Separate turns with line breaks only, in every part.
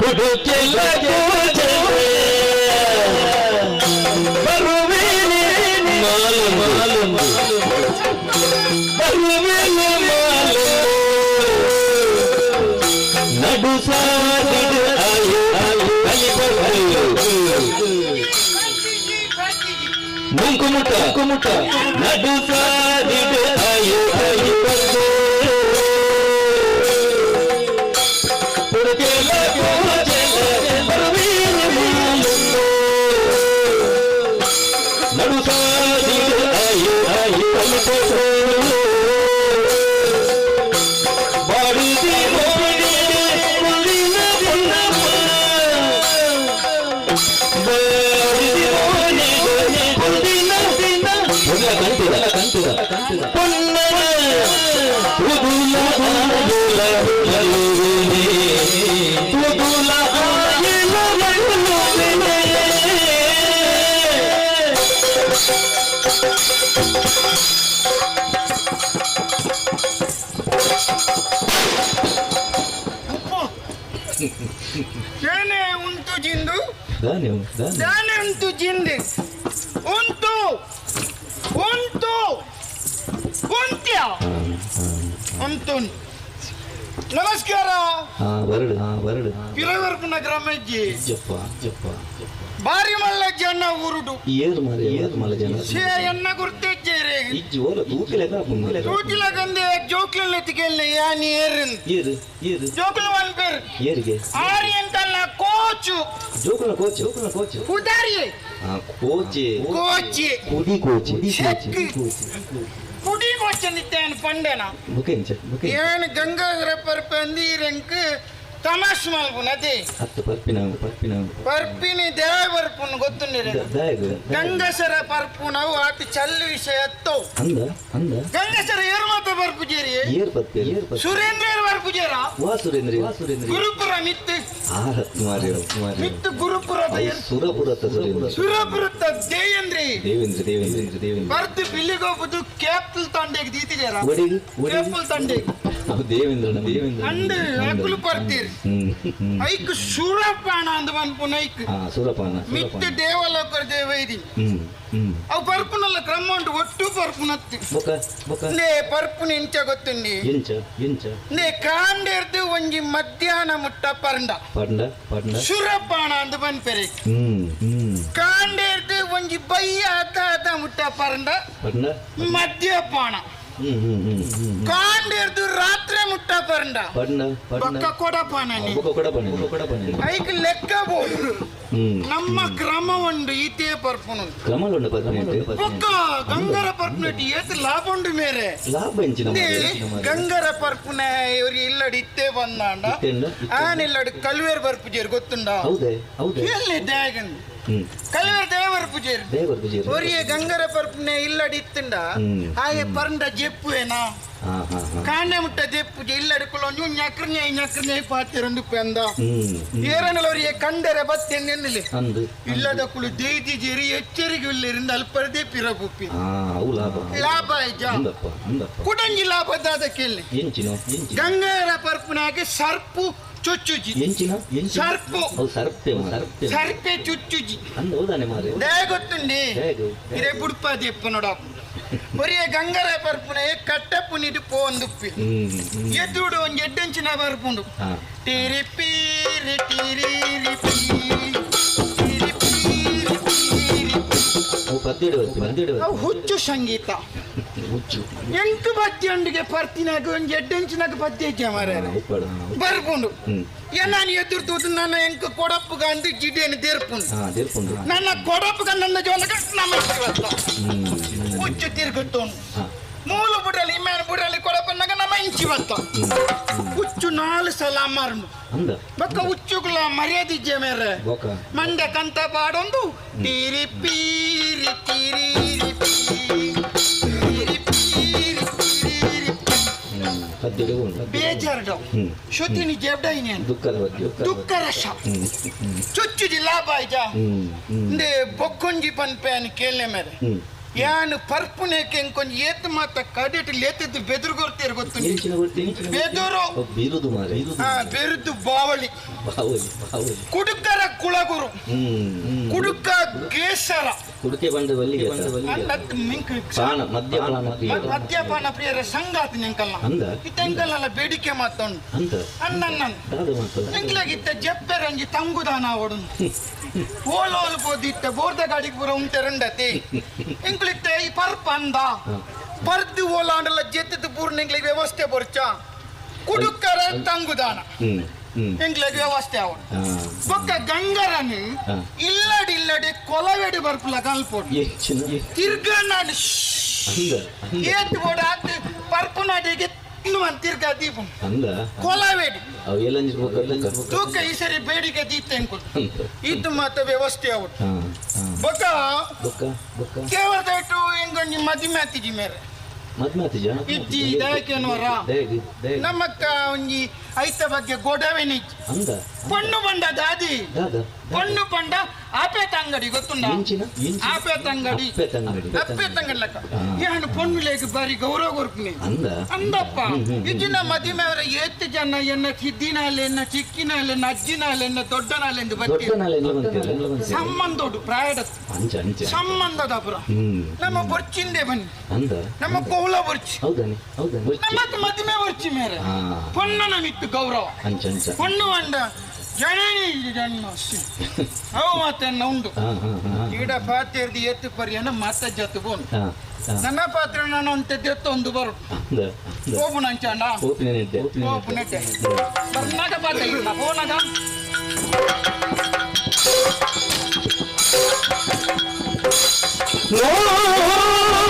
ಹುಡುಕೆಲ್ಲ ಕೋಚೆ como canta.
ಏನೇ ಉಂಟು ಜಿಂದು. ದಾನೆ ಉಂಟು ಜಿಂದು ಉಂಟು ಉಂಟು ಉಂಟ್ಯ ಉಂಟು ನಮಸ್ಕಾರ
ಹಾ ಬರಡು ಹಾ ಬರಡು
ಪಿರವರ್ಪುನ ಗ್ರಾಮಜ್ಜಿ
ಜಪ್ಪ ಜಪ್ಪ
ಬಾರಿ ಮಲ್ಲ ಜನ ಊರುಡು
ಏರು ಮಾರೆ ಏರು ಮಲ ಜನ
ಸೇ ಎನ್ನ ಗುರ್ತಿಜ್ಜೇರೆ
ಇಜ್ಜಿ ಓಲ ತೂಕಲೆ ಕಾಪುಂಗಲೆ
ತೂಟಿಲ ಗಂದೆ ಜೋಕ್ಲ ಎತ್ತಿಗೆಲ್ಲ ಯಾನಿ ಏರನ್
ಏರು ಏರು
ಜೋಕ್ಲ ಒನ್ ಪೇರ್
ಏರಿಗೆ
ಆರಿ ಅಂತಲ್ಲ ಕೋಚು
ಜೋಕುನ ಕೋಚ್ ಜೋಕುನ ಕೋಚ್
ಉದಾರಿ
ಆ ಕೋಚೆ
ಕೋಚಿ
ಕುಡಿ ಕೋಚೆ
ಶೆಕ್. ಕುಡಿ ಕೋಚ ನಿತ್ತೇನು ಪಂಡೆನ
ಬುಕೆಂಚ ಬುಕೆ
ಏನು ಗಂಗಾಧರ ಪರ್ಪಿನವು ತಮಾಷ್
ಪರ್ಪಿನ ಪರ್ಪಿನ
ಪರ್ಪಿನಿ ದೇವ ಬರ್ಪುನ್
ಗೊತ್ತು
ಗಂಗಸರ ಪರ್ಪುನವು ಆತಿ ಚಲ್ಲು ವಿಷಯ ಎತ್ತೋ.
ಅಂದ ಅಂದ.
ಗಂಗಸರ ಏರ್ ಮಾತ ಬರ್ಪುಜೇರಿ
ಏರ್ ಪತ್ತೆ ಏರ್ ಪತ್ತೆ
ಸುರೇಂದ್ರ ಬರ್ಪುಜೇರ
ವಾಸುರೇಂದ್ರ ವಾಸುರೇಂದ್ರ.
ಗುರುಪುರ ಮಿತ್ತು.
ಆ ಹತ್ತು ಮಾರಿ ಮಾರಿ
ಮಿತ್ತು ಸುರಪುರ ಏರ್-
ಸುರೇಂದ್ರ.
ಸುರಪುರತ ದೇಯಂದ್ರಿ.
ದೇವೇಂದ್ರ ದೇವೇಂದ್ರ ದೇವೇಂದ್ರ.
ಬರ್ದು ಬಿಲ್ಲಿಗೋಬುದು ಕ್ಯಾಪ್ಟಲ್ ತಂಡೆಗೆ ದೀತಿಜಾರ
ಒಡಿ ಒಡಿ
ಕ್ಯಾಪಲ್ ತಂಡೆಗೆ.
ದೇವೇಂದ್ರ ದೇವೇಂದ್ರ
ಅಂಡ್ ಅಕುಲು ಪರ್ತೀರಿ. ಐಕ್ ಶೂರಪಾಣ ಅಂದ್ ಬಂದ್ಪುನ ಐಕ್
ಹಾ ಸುರಪಾನ
ಮಿತ್ತ
ಸುರಪಾನ
ದೇವಲೋಕರ ದೇವೈದಿ
ಹ್ಮ್ ಹ್ಮ್
ಅವು ಪರ್ಪುನಲ್ಲ ಕ್ರಮ ಉಂಟು ಒಟ್ಟು ಪರ್ಪುನತ್ತಿ
ಬೊಕ ಬೊಕ
ನೇ ಪರ್ಪುನ ಇಂಚ ಗೊತ್ತುಂಡಿ
ಎಂಚ ಎಂಚ
ನೇ ಕಾಂಡೆರ್ದು ಒಂಜಿ ಮಧ್ಯಾಹ್ನ ಮುಟ್ಟ ಪರಂಡ
ಪಂಡ ಪಂಡ
ಶೂರಪಾಣ ಅಂದ್ ಬಂದ್ಪೆರೆ
ಹ್ಮ್ ಹ್ಮ್
ಕಾಂಡೆರ್ದು ಒಂಜಿ ಬಯ್ಯ ಅದ ಅದ ಮುಟ್ಟ ಪರಂಡ
ಪಂಡ
ಮದ್ಯಪಾನ
ಹ್ಮ್ ಹ್ಮ್ ಹ್ಮ್ ಹ್ಮ್
ಕಾಂಡೆರ್ದು ರಾತ್ರಿ ಮುಟ್ಟ ಪರಂಡ ಪಕ್ಕ
ಕೊಡ ಬೊಕ
ಐಕ್ ಲೆಕ್ಕ ಬೋದು ನಮ್ಮ ಕ್ರಮ ಉಂಡು ಈತೆ ಪರ್ಪುನು ಪಕ್ಕ ಗಂಗರ ಪರ್ಪುನಟಿ ಏತ್ ಲಾಭ ಉಂಡು ಮೇರೆ. ಗಂಗರ ಪರ್ಪುನ ಇವ್ರಿಗೆ ಇಲ್ಲಡಿ ಇತ್ತೆ ಬಂದಾಂಡ.
ಇತ್ತೆಂಡ?
ಆನ್ ಇಲ್ಲಡಿ ಕಲ್ವೇರ್ ಬರ್ಪುಜೇರ್ ಗೊತ್ತುಂಡ.
ಹೌದೇ ಹೌದೇ.
ಎಲ್ಲಿ ದ್ಯಾಗನ್
ಹ್ಮ್.
ಕಲ್ವೇರ್ ದೇವರ ಪೂಜೇರ್
ದೇವರ ಪೂಜೆ
ಒರಿಯ ಗಂಗರ ಪರ್ಪುನೆ ಇಲ್ಲಡಿ ಇತ್ತಂಡ. ಹಾಗೆ ಪರಂಡ ಜೆಪ್ಪು ಏನಾ
ಹಾ ಹಾ ಹಾ.
ಕಾಂಡೆ ಮುಟ್ಟ ಜೆಪ್ಪು ಇಲ್ಲಡಿ ñಕ್ರñೆ ಪಾತಿರಂದು ಪೆಂದ
ಹ್ಮ್ ಹ್ಮ್.
ಏರನಲ್ಲ ಅವರಿಗೆ ಕಂಡರೆ ಬತ್ತೆನ್ನೆನ್ನಿಲೆ
ಅಂದು
ಇಲ್ಲದ ಕುಳು ದೇದಿ ಜೇರಿ ಎಚ್ಚರಿಕೆ ಇಲ್ಲರಿಂದ ಅಲ್ಪರದೇ ಪಿರಗುಪ್ಪಿ.
ಹಾ ಅವು ಲಾಭ.
ಲಾಭ ಇಜ್ಜ
ಅಂದಪ್ಪ ಅಂದಪ್ಪ.
ಕುಡಂಜಿ ಲಾಭದಾದ ಕೇಳಿ
ಎಂಚಿನೋ ಎಂಚಿನ.
ಗಂಗಾರ ಪರ್ಪುನಾಗೆ ಸರ್ಪು ಚುಚ್ಚುಜಿ.
ಎಂಚಿನ ಎಂಚಿನ.
ಸರ್ಪು.
ಅವು ಸರ್ಪೆ ಸರ್ಪೆ.
ಸರ್ಪೆ ಚುಚ್ಚುಜಿ.
ಅಂದ ಹೌದಾನೆ ಮಾರೆ
ದೇ ಗೊತ್ತುಂಡಿ
ಹೇಗೆ.
ಇದೇ ಬುಡ್ಪಾದಿ ಎಪ್ಪ ನೋಡ. ಒರಿಯ ಗಂಗರ ಪರ್ಪುನೆ ಕಟ್ಟಪ್ಪು ನಿಡು ಪೋಂದುಪ್ಪಿ
ಹ್ಮ್ ಹ್ಮ್.
ಎದ್ದುಡು ಒಂಜಿ ಎಡ್ಡೆಂಚಿನ ಬರ್ಪುಂಡು.
ಹಾ.
ಟಿರಿ ಪೀರಿ ಟಿರಿ ರಿ ಪೀ, ಟಿರಿ ಪೀರಿ ಪೀರಿ.
ಅವು ಪದ್ಯಡು ಬರ್ತೀನಿ ಪದ್ಯಡು
ಅವು ಹುಚ್ಚು ಸಂಗೀತ.
ಹುಚ್ಚು.
ಎಂಟು ಬತ್ತಿಯೊಂದಿಗೆ ಪರ್ತಿನಾಗ ಒಂಜಿ ಎಡ್ಡೆಂಚಿನಾಗ ಪದ್ಯ ಇದ್ದೆ ಮಾರ್ರೆ ಬರ್ಕೊಂಡು.
ಹ್ಮ್.
ನಾನು ಎದುರ್ತು ನನ್ನ ಎಂಕ ಕೊಡಪ್ಪಗ ಅಂದು ಜಿಡೇನು ತೆರ್ಪುಂಡು
ಹಾ ದೇರ್ಕೊಂಡು
ನನ್ನ ಕೊಡಪ್ಪಗ ನನ್ನ ಜೋಲಗ
ನಮ್ಮ
ಹುಚ್ಚು ತಿರುಗುತ್ತೋನು ಮೂಲು ಬುಡಲಿ ಮೇನ ಬುಡಲಿ ಕೊಡಪ್ಪನಾಗ ನಮ್ಮ ಇಂಚಿ ಬತ್ತ ಹುಚ್ಚು ನಾಲ್ಕು ಸಲ ಮಾರ್ನು.
ಅಂದ?
ಬಕ್ಕ ಹುಚ್ಚುಗಳ ಮರ್ಯಾದಿಜ್ಜೆ ಮೇರೆ
ಬೋಕ
ಮಂಡ್ಯ ಕಂತ ಪಾಡೊಂದು. ತೀರಿ ಪೀರಿ ತೀರಿ.
ಪದ್ಯಡು ಉಂಟು
ಬೇಜಾರ್ಡು. ಶುದ್ಧಿನಿ ಜೇಬ್ಡೈನಿ
ದುಃಖದ ಬಗ್ಗೆ
ದುಃಖ ರಸ. ಚುಚ್ಚುಜಿ ಲಾಭ ಆಯ್ತಾ ಇಂದೆ ಬೊಕ್ಕೊಂಜಿ ಪನ್ಪೆ అని ಕೇಳನೆ ಮೇರೆ.
ಹ್ಮ್.
ಯಾನು ಪರ್ಪುನೇಕೆ ಕೆಂಕೊಂಜಿ ಏತ್ ಮಾತ ಕಡೆಟ್ ಲೇತದ್ದು ಬೆದುರು ಗೊರ್ತೀರ ಗೊತ್ತು ಬೆದರು.
ಬಿರುದು ಬಿರುದು
ಬಾವಳಿ. ಕುಡುಕರ ಕುಳಗುರು. ಕುಡುಕ ಕೇಸರ.
ಕುಡುಕೆ ಬಂದ
ಮಿಂಕ್
ಪಾನ ಮದ್ಯಪಾನ ಪ್ರಿಯ.
ಮದ್ಯಪಾನ ಪ್ರಿಯರ ಸಂಗಾತಿ ನಿಂಕಲ್ಲ.
ಅಂದ?
ಇತ್ತಂಕಲ್ಲ ಬೇಡಿಕೆ ಮಾತೊಂಡು.
ಅಂತ
ಅಣ್ಣನ್ನ
ದಾದ ಮಾತು?
ರಂಗಿ ಜಪ್ಪೆರಂಜಿ ತಂಗುದಾನ ಓಲ್ ಓಲೋಲ್ ಬೋದಿತ್ತ ಬೋರ್ದ ಗಾಡಿಗೆ ಪೂರ ಉಂಟೆರಂಡತಿ. ಇಂಕ್ಲಿತ್ತ ಈ ಪರ್ಪ ಅಂದ ಪರ್ದು ಓಲಾಂಡಲ ಜೆತ್ತದ ಪೂರ್ಣ ಎಂಕ್ಲಿಗೆ ವ್ಯವಸ್ಥೆ ಬರ್ಚ. ಕುಡುಕರ ತಂಗುದಾನ. ಎಂಕ್ಲಿಗೆ ವ್ಯವಸ್ಥೆ ಅವನು
ಹಾ.
ಬೊಕ್ಕ ಗಂಗರನಿ. ಇಲ್ಲಡಿ ಇಲ್ಲಡಿ ಕೊಲವೆಡಿ ಬರ್ಪುಲ ಕಲ್ಪೋಡು
ಎಂಚಿನ
ತಿರ್ಗ ನಾನು
ಅಂದ ಅಂದ
ಏತ್ ಬೋಡ ಆತ್ ಪರ್ಪು ನಾಡಿಗೆ ಇನ್ನು ತಿರ್ಗ ದೀಪ. ಕೊಲವೆಡಿ. ತೂಕ ಈ ಸರಿ ಬೇಡಿಕೆ ದೀಪ್ತ
ಅಂತ
ಇದು ಮತ್ತೆ ವ್ಯವಸ್ಥೆ ಅವ್ರು
ಬಕ
ಬೊಕ್ಕ? ಕೇವಲ ದಯಟು ಹಿಂಗೊಂಜಿ ಮದಿಮೆ ಆತಿಜಿ ಮೇರೆ
ಮದ್ಮೆ ಆತಿ ಜನ
ಇಜ್ಜಿ ದಯಕೇನೋರ ನಮ್ಮಕ್ಕ ಒಂಜಿ ಐತ ಬಗ್ಗೆ ಗೊಡವೆನಿಜ್
ಅಂದ
ಪಣ್ಣು ಬಂಡ ದಾದಿ.
ದಾದ.
ಪಣ್ಣು ಬಂಡ ಆಪೇತ ಅಂಗಡಿ ಗೊತ್ತುಂಡ
ಎಂಚಿನ ಎಂಚಿನ
ಆಪೇತ ಅಂಗಡಿ
ಅಪ್ಪೆ ತಂಗಡಿ
ಆಪೇತ ಅಂಗಡಿ ಲೆಕ್ಕ
ಹಾ.
ಯಾನು ಪಣ್ಣು ಲೇಕ ಬಾರಿ ಗೌರವ ಕೊರ್ಪುನಿ
ಅಂದ
ಅಂದಪ್ಪ
ಹ್ಮ್, ಹ್ಮ್, ಹ್ಮ್.
ಇಜ್ಜಿನ ಮದಿಮೆ ಅವರ ಏತ್ತು ಜನ ಎನ್ನ ಸಿದ್ದಿನಾಲೆನ್ನ ಚಿಕ್ಕಿನಾಲೆನ್ನ ಅಜ್ಜಿನಾಲೆನ್ನ ದೊಡ್ಡನಾಲೆಂದು
ದೊಡ್ಡ
ಬರ್ತೀವಿ
ನಾಳೆ ಎಲ್ಲ ಬಂತೀರ ಎಲ್ಲ ಬಂತೀರ
ಸಂಬಂಧೋಡು ಪ್ರಾಯದ
ಅಂಚ ಅಂಚ
ಸಂಬಂಧದ ಪುರ
ಹ್ಮ್
ನಮ್ಮ ಬರ್ಚಿಂದೆ ಬನ್ನಿ
ಅಂದ
ನಮ್ಮ ಕೋಲ ಬರ್ಚಿ
ಹೌದಾನೆ ಹೌದಾನೆ
ನಮ್ಮ ಮದುವೆ ಬರ್ಚಿ ಮೇರೆ
ಹಾ
ಪೊಣ್ಣನ ಮಿತ್ತು ಗೌರವ
ಅಂಚ ಅಂಚ
ಪೊಣ್ಣು ಅಂಡ ಜನನಿ ಜನ್ಮ ಅವು ಮತ್ತೆ ಉಂಡು
ಹಾ ಹಾ ಹಾ
ಈಡ ಪಾತ್ರೆರ್ದು ಎತ್ತು ಪರಿಯನ ಮತ್ತೆ ಜತ್ತು ಬೋನು.
ಹಾ ಹಾ.
ನನ್ನ ಪಾತ್ರ ನಾನು ಅಂತ ಎತ್ತು ಒಂದು ಬರು.
ಅಂದ ಅಂದ
ಹೋಗು ನಂಚಂಡ
ಓಪಿನ ನೆಟ್ಟೆ
ಹೋಗು ನೆಟ್ಟೆ ಬರ್ನಾಗ ಪಾತ್ರ ಇಲ್ಲ ಹೋನಾಗ ಎಂಚಿನ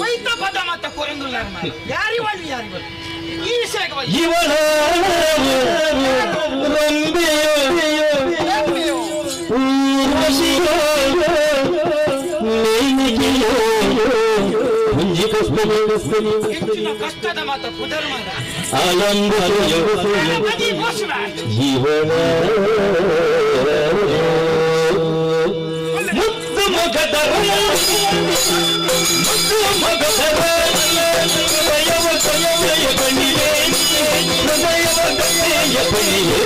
ಒಯ್ತ ಪದ ಮತ್ತ ಕೊರಂಗುಲ್ಲ ಯಾರಿ ಬಳ್ಳಿ ಯಾರಿ ಬಳ್ಳಿ ಈ ವಿಷಯಕ್ಕೆ ಬಳ್ಳಿ
ಇವನ ರಂಬೆಯೋ
ಹೆಚ್ಚಿನ ಕಷ್ಟದ ಮಾತ ಬದಿ ಮೋಸವ
ಜೀವನ ಮುತ್ತು ಮಗದ ಮುತ್ತು ಮಗದ ಹೃದಯವ ಕೈಯ ಬಣ್ಣಿಗೆ ಹೃದಯವ ಕೈಯ ಬಣ್ಣಿಗೆ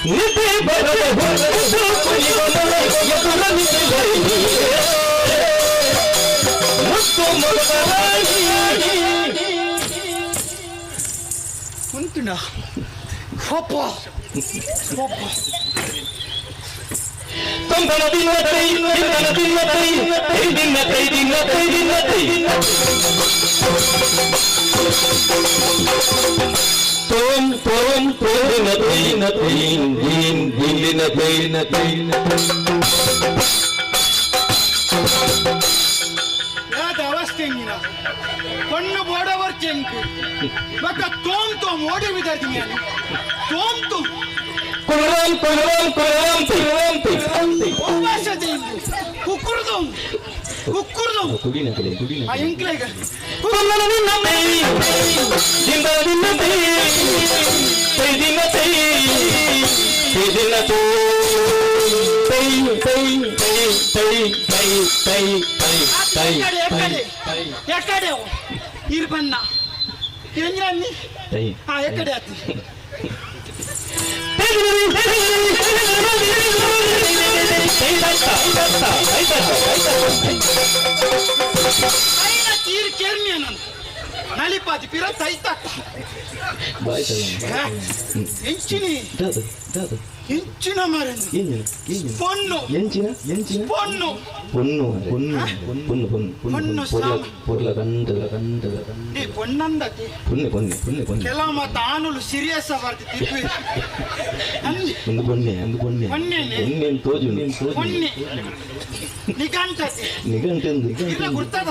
ಮಗದ ರಾಣಿ ಹೃದಯವ ಕಥೆಯ ಬಳಿಯೇ ಹೃದಯವ ಕಥೆಯ ಕಥೆಯ ಕಥೆಯ ಕಥೆಯ ಕಥೆಯ ಹಣಿವೇಣಿ ನಗವೇಣಿ ಹಣಿವೇಣಿ ನಗವೇಣಿ ಹಣಿವೇಣಿ ಜೆತ್ತನ್ನ
ನಿದ್ದೆ ಬರ್ಕೊಂಡು ಮೂಜು ದಿನ ನಿದ್ರೆ ಜನ್ಮ
ಜೆತ್ತನ್ನ ತಾಗಂದ್ರೆ
ಆ ತಾಗುಚಿ
ನಿದ್ದೆ ಬರಲು ಹುಚ್ಚು ಕುಣಿವ ಮನವು ಮನವು ಮನವು
ಹೆಚ್ಚಿನ ಮಾರ್ಗಮಿದ ತಿಳಿಯ ಇದೀನಿಲ್ಲ ಪೊಣ್ಣಲ್ಲ ಪೊಣ್ಣನ ಬತ್ತಿಯವ್ರು
ನಿದ್ದೆ ಬರದ ಹೊರತು ಕುಣಿವನ ಎದುರಲ್ಲಿ ಬರೀ. ಮುತ್ತು ಮೊಗರಾಗಿ
ಉಂಟುಂಡ ಒಪ್ಪ ಒಪ್ಪ
ತೊಂಬನ ದಿನ ತೈ ದಿನ ದಿನ ತೈ ತೈ ದಿನ ತೈ ದಿನ ತೈ ದಿನ ತೈ ತೋಂ ತೋಂ ತೋರಿನ ತೈನ ತೈನ್ ದೀನ್ ದಿನ ತೈನ ತೈನ
ಯಾದ ಅವಸ್ಥೆ ಹೆಂಗಿನ ಕಣ್ಣು ಬೋಡವರ್ ಚೆಂಕು ಮಕ್ಕ ತೋಮ್ ತೋಮ್ ಓಡಿ ಬಿದ್ದಾರ್ತೀನಿ ನಾನು ತೋಮ್ ತೋಮ್
ಕುಳರಾಮ್ ಕುಳರಾಮ್ ಕುಳರಾಮ್ ಕುಳರಾಮ್ ಕುಳರಾಮ್
ಉಪವಾಸದಿಂದ ಕುಕ್ಕುರ್ದು ಕುಕ್ಕುರ್ದು
ಕುಡಿನ ಕಡೆ ಕುಡಿನ
ಆ ಎಂಕ್ಲೆಗ
ಕುಳ್ಳನ ನಿನ್ನ ತೈ ದಿಂದ ದಿನ ತೈ ತೈ ದಿನ ತೈ ತೈ ದಿನ ತೋ ತೈ ತೈ ತೈ ತೈ ತೈ ತೈ ತೈ
ಎಕ್ಕಡೆ
ತೈ
ಎಕ್ಕಡೆ ಎಕ್ಕಡೆ ಇರ್ ಬನ್ನ ಎಂಜಿ
ತೈ
ಹಾ ಎಕ್ಕಡೆ ಆತಿ ಐನ ತೀರ್ ಕೇರ್ನಿ ನಾನು ನಲಿಪಾತಿ ಪಿರ ತೈತಾಕ ಎಂಚಿನಿ ಹೆಂಚಿನ ಪೊನ್ನು.
ಎಂಚಿನ ಎಂಚಿನ?
ಪೊನ್ನು.
பொண்ணு பொண்ணு பொண்ணு
பொண்ணு
பொண்ணு
பொருள
பொருள கண்டு கண்டு
கண்டு பொண்ணந்தತಿ
பொண்ணு பொண்ணு பொண்ணு பொண்ணு
ಕೆಲ ಮತ್ತ ಆನುಲು ಸೀರಿಯಸ್
ಬರ್ತಿದ್ವಿ
ಒಂದು
ಬೊಣ್ಣೆ ಒಂದು ಬೊಣ್ಣೆ ಬೊಣ್ಣೆ ತೋಜು
ಬೊಣ್ಣೆ ನಿಗಂಟತಿ ಗುರ್ತದ.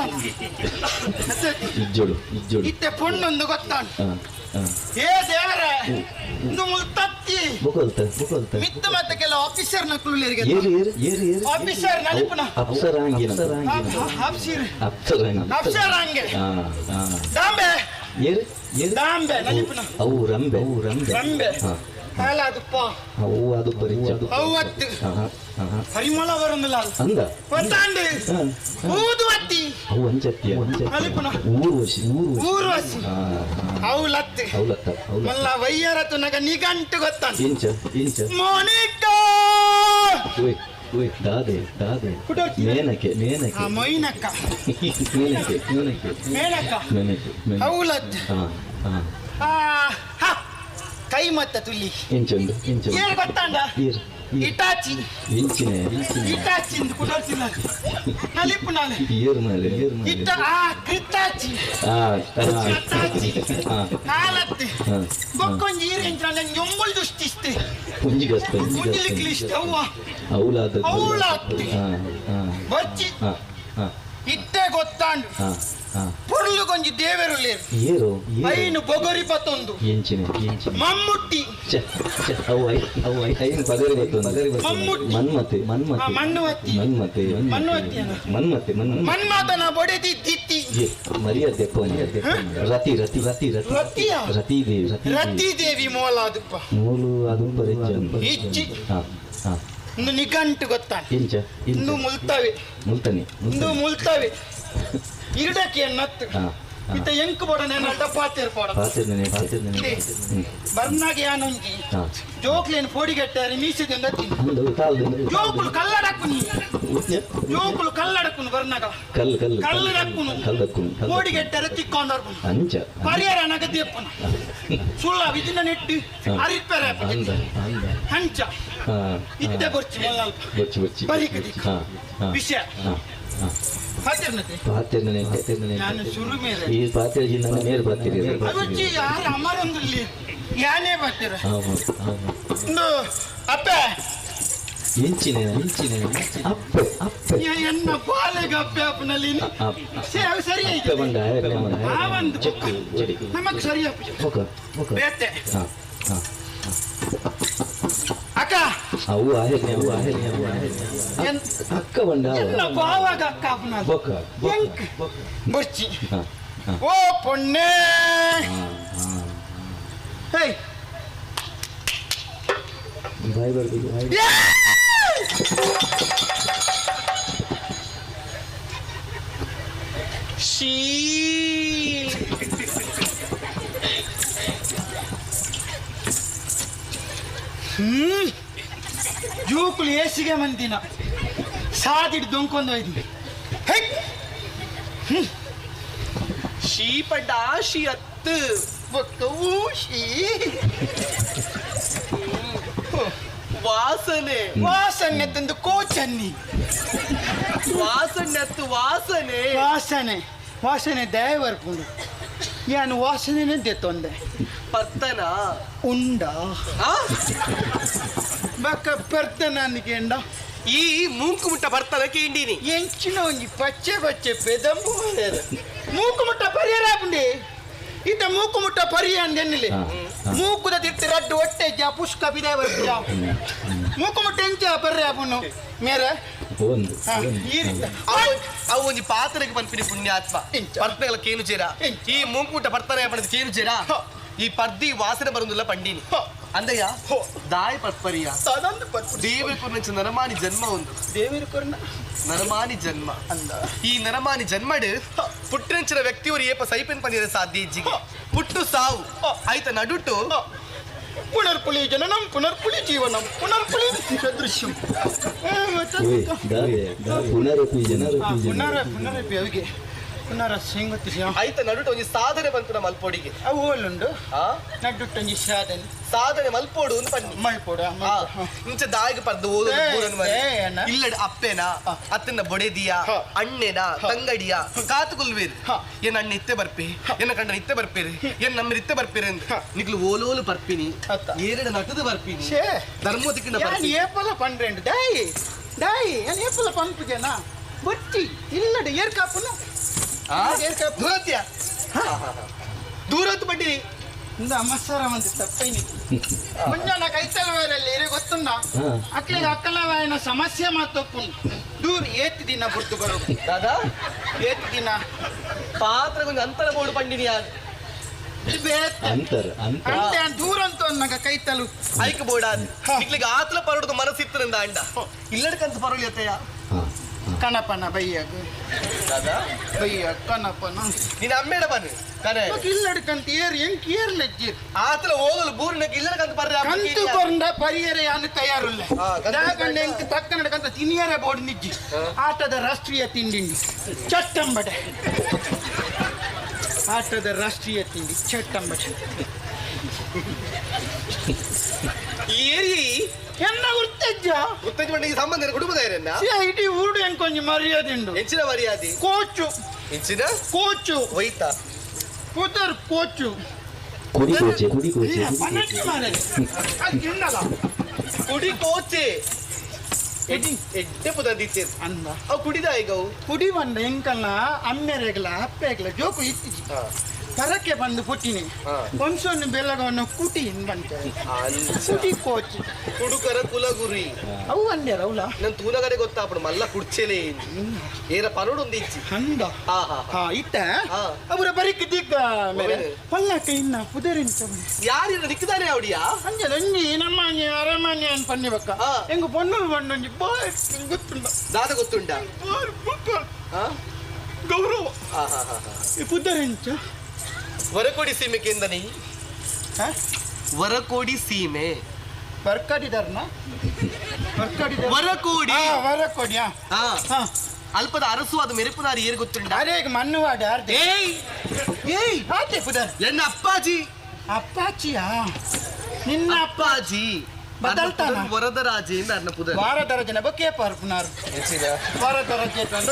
ಇಜ್ಜೋಡು ಇಜ್ಜೋಡು
ಇತ್ತೆ ಪೊಣ್ಣೊಂದು ಗೊತ್ತಾನು. ಏ ದೇವರೇ ಇದು ಮುಲ್ತತ್ತಿ
ಮುಗಲ್ತ ಮುಗಲ್ತ
ಮಿತ್ತ ಮತ್ತೆ ಕೆಲ ಆಫೀಸರ್ ನಕ್ಲುಲೇರಿಗೆ
ಏರಿ ಏರಿ ಏರಿ ಏರಿ
ಆಫೀಸರ್ ನಲಿಪನ
ಅಫಸರ್
ಆಂಗಿ
ಅಫಸರ್
ಆಂಗಿ ಅಫಸರ್
ಅಫಸರ್ ಆಂಗಿ ಅಫಸರ್ ಆಂಗಿ ಹಾ ಹಾ
ದಾಂಬೆ
ಏರಿ ಏರಿ
ದಾಂಬೆ ನಲಿಪನ
ಅವು ರಂಬೆ ಅವು ರಂಬೆ
ರಂಬೆ
ಹಾ
ಅಲ್ಲ ಅದಪ್ಪ
ಅವು ಅದು ಪರಿಚಯ
ಅವತ್ತು ಪರಿಮಳ ಬರಂಗಿಲ್ಲ ಅಂದ ಗೊತ್ತಾಂಡಿ
ಊದುವತ್ತಿ ಅವು ಅಂಜತ್ತಿ ಅಂಜತ್ತಿ
ಊರ್ವಶಿ ಊರ್ವಶಿ
ಊರ್ವಶಿ
ಅವು ಲತ್ತ
ಗೊತ್ತೈತಿ
ಮಲ್ಲ ವೈಯ್ಯರತ್ತು ನಗ ನಿಗಂಟು ಗೊತ್ತಾನ
ಇಂಚ ಇಂಚ.
ಮೋನಿಕಾ! ದಾದೆ ದಾದೆ.
ಮೇನಕೆ ಮೇನಕೆ.
ಮೈನಕ್ಕ. ಮೇನಕೆ
ಮೇನಕೆ. ಮೇನಕ
ಮೇನಕೆ. ಹೌಲತ್. ಕೈ ಮತ್ತ ತುಲ್ಲಿ
ಇಂಚ ಇಂಚೊಂದು
ಏನು ಗೊತ್ತಾಂಡ ಇಟಾಚಿ ಇಟಾಚಿ ಕುಟಲ್ ಸಿಲ್ಲ ನಲಿಪು ನಾಲೆ
ಏರ್ ನಾಲೆ ಏರ್
ನಾಲೆ
ಇಟ
ಆ ಕಿಟಾಚಿ
ಆ
ಕಿಟಾಚಿ
ನಾಲತ್ತೆ
ಬೊಕ್ಕೊಂಜಿ ಏರೇಂಚಾಲೆ ನೊಂಬಲ್ ದುಷ್ಟಿಸ್ತೆ ಕುಂಜಿ ಗಸ್ತೆ ಕುಂಜಿ
ಲಿಕ್ಲಿಸ್ತೆ
ಅವ್ವ
ಆ ಅವಳಾತ್ತೆ
ಬಚ್ಚಿ
ಆ
ಇತ್ತೆ ಗೊತ್ತಾಂಡ್. ಪುರ್ಲು ಗೊಂಜಿ ದೇವರು
ಏರು
ಐನು ಬೊಗರಿ
ಬತ್ತೊಂದು ಎಂಚಿನ
ಮಮ್ಮುಟ್ಟಿ.
ಮನ್ಮತೆ ಮನ್ಮತೆ ಮನ್ಮತೆ ಮನ್ಮತೆ
ಮನ್ಮಾತನ ಬೊಡೆದಿ ದಿತ್ತಿ.
ಮರ್ಯಾದೆ ರತಿ ರತಿ ರತಿ ರತಿ. ರತಿ ದೇವಿ ರತಿ
ದೇವಿ. ರತ್ತಿ ದೇವಿ
ಮೂಲು ಅದು ಬರೀ
ಹೆಚ್ಚಿ
ಹಾ ಹಾ.
ಒಂದು ನಿಘಂಟು ಗೊತ್ತಾ
ಇಂಚ
ಇಂದು
ಮುಲ್ತಾವೆ
ಮುಲ್ತವೆ.
ಮುಲ್ತಾನೆ
ಇಂದು ಮುಲ್ತವೆ. ಇರಡಕ್ಕೆ ನತ್ತು.
ಹಾ.
ಇತ್ತ ಎಂಕ್ ಬೊಡನೆ ನಟ ಪಾತಿರ್ ಪೋಡ
ಪಾತಿರ್ನೇನೆ ಪಾತಿರ್ನೇನೆ ಹ್ಮ್.
ಬರ್ನಾಗೆ ಯಾನೊಂಜಿ
ಹಾ.
ಜೋಕ್ಲೇನ್ ಪೋಡಿಗೆಟ್ಟಾರೆ ಮೀಸದಿಂದ
ತಿಂದು
ಜೋಕುಲು ಕಲ್ಲಡಕ್ಕುನಿ. ಜೋಕುಲು ಕಲ್ಲಡಕ್ಕುನು ಬರ್ನಾಗ.
ಕಲ್ಲು ಕಲ್ಲು
ಕಲ್ಲಡಕ್ಕುನು.
ಕಲ್ಲಕ್ಕುನು ಹಂಚ
ಪೋಡಿಗೆಟ್ಟಾರೆ ತಿಕ್ಕೊಂಡರ್ಪುನು.
ಅಂಚ
ಪರಿಹಾರ ನಗ ದೇಪ್ಪನ ಸುಳ್ಳ ವಿದಿನ ನೆಟ್ಟು ಅರಿಪೆರೆ ಹಂಚ. ಇತ್ತೆ ಬರ್ಚಿ ಮಲ್ಲಲ್ಪ
ಬಚ್ಚಿ ಬಚ್ಚಿ
ಬರಿಕದಿ. ವಿಷಯ. ಹಾತಿರ್ನತೆ
ಪಾತಿರ್ನೇನೆ ಪಾತಿರ್ನೇನೆ
ನಾನು ಶುರು ಮೇಲೆ
ಈ ಪಾತ್ರೆ ನನ್ನ ಮೇಲ್ ಬರ್ತೀರಿ
ಅವಚ್ಚಿ ಯಾರು ಅಮರೊಂದಲ್ಲಿ ಯಾನೇ ಬರ್ತೀರ? ಒಂದು ಅಪ್ಪ.
ಇಂಚಿನ ಇಂಚಿನ ಅಪ್ಪೆ ಅಪ್ಪೆ.
ಎನ್ನ ಬಾಲೆಗ ಅಪ್ಪ ಅಪ್ಪನಲ್ಲಿ ಸರಿ
ಅಪ್ಪೆ ಬಂದ
ಆ ಒಂದು
ಚೆಕ್ಕು
ನಮಗ್ ಸರಿ ಅಪ್ಪ ಬೇತೆ.
ಹಾ ಹಾ
ಅಕ್ಕ.
ಅವು ಆಯೆ ಅವು ಆಹೆಲ್ನೆ ಅವು ಆಹೆಲ್ನೆ
ಎನ್-
ಅಕ್ಕ ಬಂದ
ಅಕ್ಕ ಅಪ್ಪನ ಬರ್ಚಿ
ಹಾ.
ಓ
ಪುಣ್ಯ.
ಹೇಯ್. ಶೀ ಹ್ಮ್. ಜೂಕುಲು ಏಸಿಗೆ ಮಂದಿನ ಸಾದಿಡ್ ದೊಂಕೊಂದು ಹೈ ಬೊಕ್ಕ ಊಶಿ
ವಾಸನೆ
ವಾಸನೆ ತಂದು ಕೋಚನ್ನಿ
ವಾಸನೆ ಅತ್ತು ವಾಸನೆ
ವಾಸನೆ ವಾಸನೆ ದಯವರ್ಪುಂಡು ಯಾನು ವಾಸನೆ ತೊಂದೆ
ಪರ್ತನ
ಉಂಡ? ಬಕ್ಕ ಪರ್ತನ ಎಂಡ
ಈ ಮೂಕು ಮುಟ್ಟ ಪರ್ತನ ಕೇಂಡಿನಿ
ಎಂಚಿನ ಒಂಜಿ ಪಚ್ಚೆ ಪಚ್ಚೆ ಪೆದಂಬು ಮೂಕು ಮುಟ್ಟ ಪರಿಹಾರ ಆಪುಂಡಿ ಇತ್ತ ಮೂಕು ಮುಟ್ಟ ಪರಿ ಅಂದೆನ್ನಿಲೆ
ಹಾ, ಹಾ.
ಮೂಕುದ ತಿರ್ತಿ ರಡ್ಡು ಹೊಟ್ಟೆ ಜಾ ಪುಷ್ಕ ಬಿದೆ ಬರ್ತೀಯ ಮೂಕು ಮುಟ್ಟ ಎಂಚ ಬರ್ರಿ ಆಪುನು ಮೇರೆ
ಒಂದು
ಹಾ,
ಒಂದು.
ಈ ರೀತಿ
ಅವು ಅವು ಒಂಜಿ ಪಾತ್ರೆಗೆ ಪನ್ಪಿನಿ ಪುಣ್ಯಾತ್ಮ
ಎಂಚ?
ಪರ್ತನೆಗಳ ಕೇನು ಚೇರ
ಎಂಚ?
ಈ ಮೂಕು ಮುಟ್ಟ ಪರ್ತನೆ ಪಡೆದ ಕೇನು ಚೇರ
ಹ.
ಈ ಪರ್ದಿ ವಾಸನೆ ಬರುವುದಿಲ್ಲ ಪಂಡಿನಿ
ಹ.
ಅಂದಯ್ಯ
పత్పరియ
ದೇವಿ ಕುರ್ನಂಚ ನರಮಾನಿ ಜನ್ಮ ಉಂದು
ದೇವಿರು ಕೊರ್ನ
ನರಮಾನಿ ಜನ್ಮ
ಅಂದ
ಈ ನರಮಾನಿ ಜನ್ಮಡು ಪುಟ್ಟಿನಂಚಿನ ವ್ಯಕ್ತಿಯವರು ಏಪ ಸೈಪೆನ್ ಪನಿರ ಸಾಧ್ಯ ಇಜ್ಜಿಗೆ ಪುಟ್ಟು ಸಾವು ಆಯ್ತ ನಡುಟ್ಟು
ಪುನರ್ಪುಳಿ ಜನನಂ ಪುನರ್ಪುಳಿ ಜೀವನಂ ಪುನರ್ಪುಳಿ ಸದೃಶ್ಯಂ.
ಪುನರಪಿ ಜನರಪಿ ಜನ
ಪುನರ ಪುನರಪಿ ಅವಿಗೆ ಪುನರ ಸಿಂಗತಿ
ಆಯ್ತ ನಡುಟು ಒಂಜಿ ಸಾಧನೆ ಬಂತು ನಮ್ಮ ಮಲ್ಪೋಡಿಗೆ
ಅವು ಓಲುಂಡು
ಆ?
ನಡ್ಡುಟ್ಟಂಜಿ ಸಾದನೆ
ಸಾಧನೆ. ಮಲ್ಪೋಡು ಅಂತ ಪನ್ನಿ
ಮಲ್ಪೋಡ
ಆ, ಇಂಚ ದಾಯಿಗೆ ಪರ್ದು ಓದು
ಏ,
ಪೂರನ್ ಮನೆ.
ಏ, ಅಣ್ಣ.
ಇಲ್ಲಡ್ ಅಪ್ಪೆನ
ಹ.
ಅತ್ತನ ಬೊಡೆದಿಯ
ಹ.
ಅಣ್ಣೆನ ತಂಗಡಿಯ ಕಾತುಗುಲ್ವೇರು
ಹಾ.
ಏನ್ ಅಣ್ಣ ಇತ್ತೆ ಬರ್ಪೆ? ಏನ ಕಂಡ ಇತ್ತೆ ಬರ್ಪೇರಿ? ಏನ್ ನಮ್ಮ ಇತ್ತೆ ಬರ್ಪೇರಿ ಅಂತ ನಿಕ್ಲು ಓಲೋಲು ಬರ್ಪಿನಿ.
ಅತ್ತ.
ಏರಡು ನಟದ ಬರ್ಪಿನಿ.
ಶೇ
ಧರ್ಮೋದಿಕ್ಕಿನ
ಯಾನ್
ಬರ್ಪಿನಿ.
ಏಪಲ ಪಂಡ್ರೆಂಡು ದಾಯಿ ದಾಯಿ ಯಾನ್ ಏಪಲ ಪನ್ಪು ಜನ ಬೊಟ್ಟಿ ಇಲ್ಲಡ ಏರ್
ದೂರತ್ಯ? ದೂರ ಹೊತ್ತು ಬಡ್ಡಿ
ಇಂದ ಮತ್ಸರ ಮಂದಿ ತಪ್ಪೈನಿ. ಮುಂಜಾನ ಕೈತಲವೇರಲ್ಲಿ ಇರಿ ಗೊತ್ತುಂಡ?
ಹಾ.
ಅಕ್ಲಿಗೆ ಅಕ್ಕಲವಾಯನ ಸಮಸ್ಯೆ ಮಾತೊಪ್ಪು ದೂರ ಏತ್ ದಿನ ಬಿಟ್ಟು ಬರೋದು.
ದಾದಾ?
ಏತ್ ದಿನ?
ಪಾತ್ರ ಕೊಂಚ ಅಂತರ ಬೋಡು ಪಂಡಿನಿ ಯಾರು
ಅಂತರ ಅಂತರ.
ಅಂತೆ ದೂರ ಅಂತ ಅನ್ನಗ ಕೈತಲು.
ಐಕ ಬೋಡ
ಹ.
ಇಕ್ಲಿಗೆ ಆತ್ಲ ಪರಡುದು ಮನಸ್ಸಿತ್ತರಿಂದ ಅಂಡ. ಇಲ್ಲಡ್ಕಂತ ಪರವಳಿ ಅತ್ತಯ್ಯ
ಕಣಪನ ಬೈಯಾಗ. ಬೈಯ ಕಣಪನ.
ನೀನು ಅಮ್ಮೇಡ ಬನ್ನಿ. ಕರೆ
ಇಲ್ಲಡ್ಕಂತ ಏರ್ ಎಂಕ್ ಏರ್ಲೆಜ್ಜಿ
ಆತಲ ಓದಲು ಬೂರಿನಕ್ಕೆ ಇಲ್ಲಡ್ಕಂತ ಬರ್ರಿ
ಕಂತು ಕೊಂಡ ಪರಿಯರ ಯಾನು ತಯಾರುಲ್ಲ. ಯಾಕಂಡ ಎಂಕ್ ತಕ್ಕ ನಡ್ಕಂತ ತಿನಿಯರ ಬೋರ್ಡ್ ನಿಜ್ಜಿ. ಆಟದ ರಾಷ್ಟ್ರೀಯ ತಿಂಡಿ. ಚಟ್ಟಂಬಡೆ. ಆಟದ ರಾಷ್ಟ್ರೀಯ ತಿಂಡಿ ಚಟ್ಟಂಬಡೆ.
ಏರಿ?
ಉರ್ತಜ್ಜ
ಉತ್ತೇಜ ಮಂಡಿಗೆ ಸಂಬಂಧ ಕುಟುಂಬದ ಏರನ್ನ
ಇಡೀ ಊರು ಎಂಕೊಂಜಿ ಮರ್ಯಾದೆ ಉಂಡು
ಹೆಚ್ಚಿನ ಮರ್ಯಾದೆ?
ಕೋಚು.
ఎంచిన
ಕೋಚು.
ಒಯ್ತ
ಪುದರ್ ಕೋಚು.
ಕುಡಿ ಕೋಚೆ ಕುಡಿ ಕೋಚೆ.
ಇಲ್ಲ, ಪನ್ನಟ್ಟಿ ಮಾರ್ರೆ. ಅದ್ ತಿನ್ನಲ್ಲ.
ಕುಡಿ ಕೋಚೆ.
ಎಡ್ಡಿ
ಎಡ್ಡೆ ಪುದಂದಿತ್ತೆ
ಅನ್ನ
ಅವು ಕುಡಿದ ಈಗ ಅವು
ಕುಡಿ ಬಂದ ಎಂಕಲ್ನ ಅಮ್ಮೆರೆಗ್ಲ ಅಪ್ಪೆಗ್ಲ ಜೋಕು ಇತ್ತಿಜಿ ಪರಕ್ಕೆ ಬಂದು ಪುಟ್ಟಿನಿ
ಹಾ.
ಒಂದ್ಸೊಂದು ಬೆಲ್ಲಗವನ್ನು ಕುಟಿ ಬಂತೆ. ಕುಟಿ ಕೋಚಿ.
ಕುಡುಕರ ಕುಲಗುರಿ.
ಅವು ಅಂದೆ ರೌಲ.
ನನ್ ತೂಲಗಡೆ ಗೊತ್ತಾಪಡು ಮಲ್ಲ ಕುಡ್ಚೇನೆ ಏರ ಪರೋಡು ಒಂದು ಇಚ್ಚಿ
ಹಂದ?
ಹಾ
ಇತ್ತ. ಅವರ ಬರಿಕ್ ದಿಗ್ಗ ಮೇಲೆ. ಪಲ್ಲಕ್ಕ ಇನ್ನ ಪುದರಿಂತ
ಯಾರಿನ ನಿಕ್ಕಿದಾನೆ ಅವಡಿಯಾ?
ಅಂಜಲ ಅಂಜಿ ನಮ್ಮನೆ ಅರಮನೆ ಅನ್ ಪನ್ನಿಬಕ್ಕ
ಹಾ.
ಎಂಗು ಪೊನ್ನಲ್ ಬಂಡೊಂಜಿ ಬಾಯ್ ಗೊತ್ತುಂಡ.
ದಾದ ಗೊತ್ತುಂಡ?
ಗೌರವ. ಈ ಪುದರಿಂಚ
ವರಕೋಡಿ ಸೀಮೆ ಕೇಂದನಿ ವರಕೋಡಿ ಸೀಮೆ.
ಬರ್ಕಡಿದಾರ್ನ ಬರ್ಕಡಿದಾರ
ವರಕೋಡಿ.
ಆ, ವರಕೊಡಿಯಾ
ಹಾ.
ಹಾ.
ಅಲ್ಪದ ಅರಸು ಅದು ಮೆರುಪುನಾರಿ ಏರ್ ಗೊತ್ತುಂಡ
ಅರೇಗ ಮಣ್ಣುವಾಡ ಆರ್ದೆ.
ಏಯ್!
ಏಯ್ ಆತೆ ಪುದರ್.
ಎನ್ನ ಅಪ್ಪಾಜಿ?
ಅಪ್ಪಾಜಿಯ? ನಿನ್ನ ಅಪ್ಪ
ಅಪ್ಪಾಜಿ.
ಬದಲ್ತಾನ?
ವರದರಾಜೆ ಇಂದ ಅರ್ನ ಪುದರ್
ವಾರದರ ಜನ ಬಕ್ಕೆ ಪಾರ್ಪುನಾರು ವಾರದರ ಜನ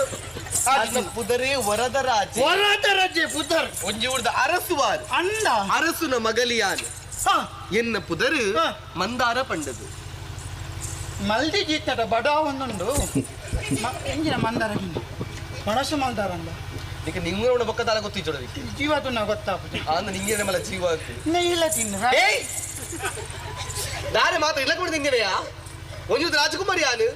ಅರ್ನ ಪುದರೇ ವರದರಾಜೆ
ವರದರಜೆ ಪುದರ್
ಒಂಜಿ ಉಡ್ದ ಅರಸುವಾರು
ಅಂದ
ಅರಸುನ ಮಗಲಿಯಾನ್
ಹಾ
ಎನ್ನ ಪುದರು
ಹಾ.
ಮಂದಾರ ಪಂಡದು
ಮಲ್ದಿ ಜೀತದ ಬಡ ಒಂದುಂಡು ಮ- ಎಂಜಿನ ಮಂದಾರ ಹಿಂದೆ ಮಣಸು ಮಲ್ದಾರ ಅಂದ
ಈಗ ನಿಂಗೆ ಬೊಕ್ಕ ತಾಲ ಗೊತ್ತಿಚ್ಚೋಡ
ಜೀವತು ನಾ ಗೊತ್ತಾಗ್ತದೆ
ಆಂದ ನಿಂಗೆ ಮಲ್ಲ ಜೀವ ಅಂತ
ಇನ್ನ ಇಲ್ಲ ತಿನ್ನ
ಏಯ್ ದಾರೆ ಮಾತ್ರ ಇಲ್ಲ ಕೂಡ ತಿಂಗೆನೆಯಾ ಒಂಜು ರಾಜಕುಮಾರಿ ಯಾನು